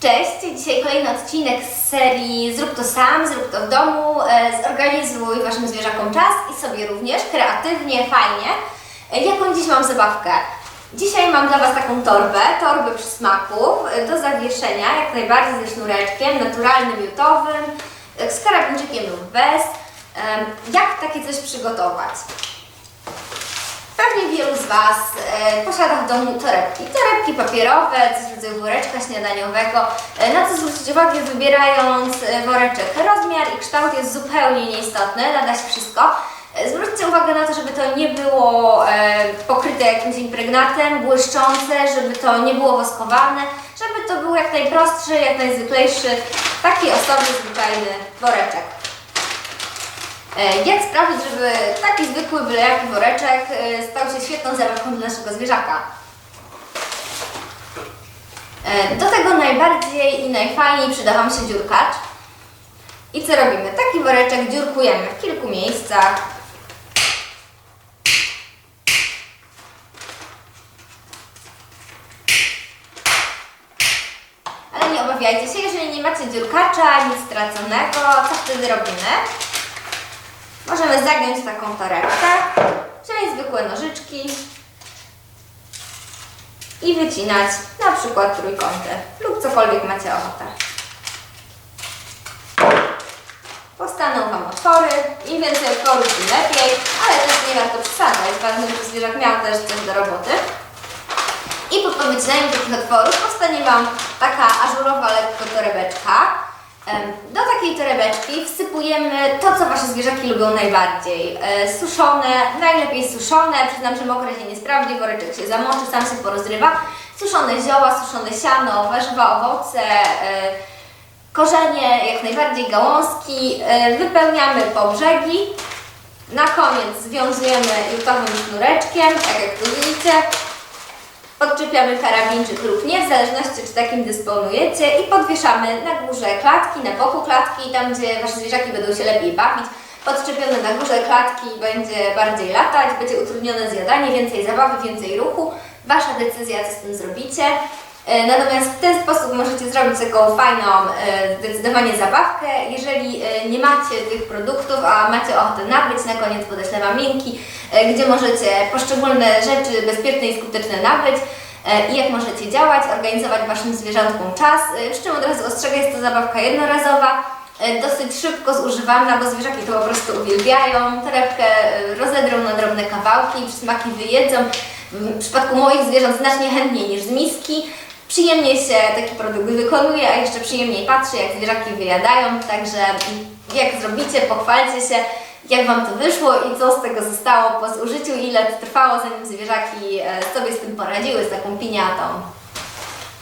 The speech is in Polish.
Cześć, dzisiaj kolejny odcinek z serii Zrób to sam, zrób to w domu, e, zorganizuj Waszym zwierzakom czas i sobie również, kreatywnie, fajnie. E, Jaką dziś mam zabawkę? Dzisiaj mam dla Was taką torbę, torbę przysmaków e, do zawieszenia, jak najbardziej ze sznureczkiem, naturalnym, miutowym, e, z karabinczykiem lub bez. Jak takie coś przygotować? Was e, posiada w domu torebki. Torebki papierowe, coś w rodzaju woreczka śniadaniowego. E, na co zwrócić uwagę wybierając e, woreczek? Rozmiar i kształt jest zupełnie nieistotny, nada się wszystko. E, zwróćcie uwagę na to, żeby to nie było e, pokryte jakimś impregnatem, błyszczące, żeby to nie było woskowane, żeby to był jak najprostszy, jak najzwyklejszy, taki osobny, zwyczajny woreczek. E, Jak sprawić, żeby taki zwykły, byle woreczek e, stał świetną zabawką dla naszego zwierzaka? E, Do tego najbardziej i najfajniej przyda Wam się dziurkacz. I co robimy? Taki woreczek dziurkujemy w kilku miejscach. Ale nie obawiajcie się, jeżeli nie macie dziurkacza, nic straconego, co wtedy robimy? Możemy zagiąć taką torebkę, wziąć zwykłe nożyczki i wycinać na przykład trójkąty lub cokolwiek macie ochotę. Powstaną Wam otwory, im więcej otworów, tym lepiej, ale też nie warto przesadzać, ważne, żeby zwierzak miał też coś do roboty. I po powycinaniu tych otworów powstanie Wam taka ażurowa lekko torebeczka. Do takiej torebeczki wsypujemy to, co Wasze zwierzaki lubią najbardziej. E, Suszone, najlepiej suszone, przyznam, że mokre się nie sprawdzi, woreczek się zamoczy, sam się porozrywa. Suszone zioła, suszone siano, warzywa, owoce, e, korzenie, jak najbardziej gałązki. E, Wypełniamy po brzegi. Na koniec związujemy jutowym sznureczkiem, tak jak tu widzicie. Podczepiamy karabinczyk lub nie, w zależności czy takim dysponujecie i podwieszamy na górze klatki, na boku klatki, tam gdzie Wasze zwierzaki będą się lepiej bawić. Podczepione na górze klatki będzie bardziej latać, będzie utrudnione zjadanie, więcej zabawy, więcej ruchu. Wasza decyzja, co z tym zrobicie. E, Natomiast w ten sposób możecie zrobić taką fajną, e, zdecydowanie zabawkę. Jeżeli e, nie macie tych produktów, a macie ochotę nabyć, na koniec podeślę Wam linki, gdzie możecie poszczególne rzeczy bezpieczne i skuteczne nabyć i jak możecie działać, organizować Waszym zwierzątkom czas. Przy czym od razu ostrzegam, jest to zabawka jednorazowa, dosyć szybko zużywana, bo zwierzaki to po prostu uwielbiają. Torebkę rozedrą na drobne kawałki, przysmaki wyjedzą. W przypadku moich zwierząt znacznie chętniej niż z miski. Przyjemnie się taki produkt wykonuje, a jeszcze przyjemniej patrzy, jak zwierzaki wyjadają. Także jak zrobicie, pochwalcie się, jak Wam to wyszło i co z tego zostało po zużyciu, ile to trwało, zanim zwierzaki e, sobie z tym poradziły, z taką piniatą.